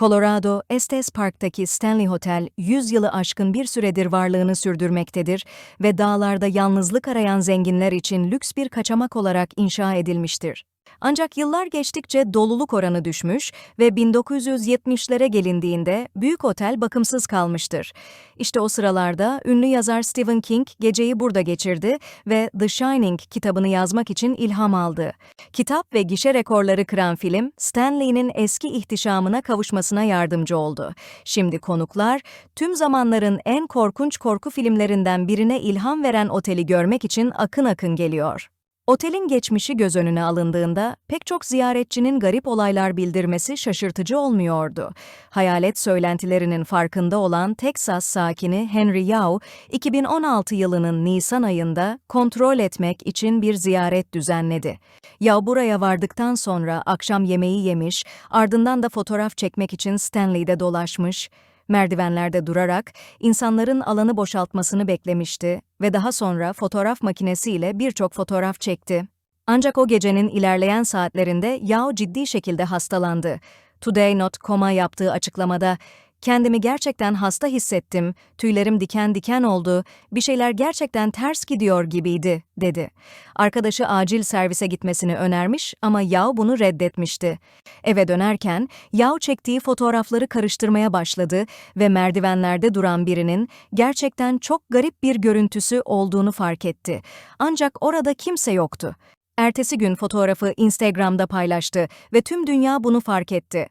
Colorado, Estes Park'taki Stanley Hotel, 100 yılı aşkın bir süredir varlığını sürdürmektedir ve dağlarda yalnızlık arayan zenginler için lüks bir kaçamak olarak inşa edilmiştir. Ancak yıllar geçtikçe doluluk oranı düşmüş ve 1970'lere gelindiğinde büyük otel bakımsız kalmıştır. İşte o sıralarda ünlü yazar Stephen King geceyi burada geçirdi ve The Shining kitabını yazmak için ilham aldı. Kitap ve gişe rekorları kıran film, Stanley'nin eski ihtişamına kavuşmasına yardımcı oldu. Şimdi konuklar, tüm zamanların en korkunç korku filmlerinden birine ilham veren oteli görmek için akın akın geliyor. Otelin geçmişi göz önüne alındığında pek çok ziyaretçinin garip olaylar bildirmesi şaşırtıcı olmuyordu. Hayalet söylentilerinin farkında olan Texas sakini Henry Yao, 2016 yılının Nisan ayında kontrol etmek için bir ziyaret düzenledi. Yao buraya vardıktan sonra akşam yemeği yemiş, ardından da fotoğraf çekmek için Stanley'de dolaşmış, merdivenlerde durarak insanların alanı boşaltmasını beklemişti ve daha sonra fotoğraf makinesiyle birçok fotoğraf çekti. Ancak o gecenin ilerleyen saatlerinde Yao ciddi şekilde hastalandı. Today.com'a yaptığı açıklamada, Kendimi gerçekten hasta hissettim, tüylerim diken diken oldu, bir şeyler gerçekten ters gidiyor gibiydi, dedi. Arkadaşı acil servise gitmesini önermiş ama Yao bunu reddetmişti. Eve dönerken Yao çektiği fotoğrafları karıştırmaya başladı ve merdivenlerde duran birinin gerçekten çok garip bir görüntüsü olduğunu fark etti. Ancak orada kimse yoktu. Ertesi gün fotoğrafı Instagram'da paylaştı ve tüm dünya bunu fark etti.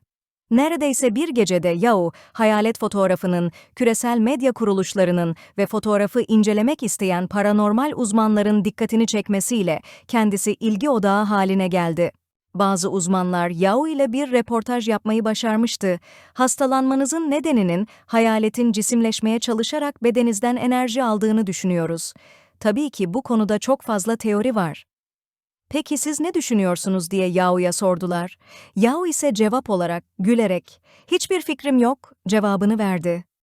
Neredeyse bir gecede Yao, hayalet fotoğrafının, küresel medya kuruluşlarının ve fotoğrafı incelemek isteyen paranormal uzmanların dikkatini çekmesiyle kendisi ilgi odağı haline geldi. Bazı uzmanlar Yao ile bir reportaj yapmayı başarmıştı. Hastalanmanızın nedeninin hayaletin cisimleşmeye çalışarak bedenizden enerji aldığını düşünüyoruz. Tabii ki bu konuda çok fazla teori var. Peki siz ne düşünüyorsunuz diye Yao'ya sordular. Yao ise cevap olarak gülerek, hiçbir fikrim yok cevabını verdi.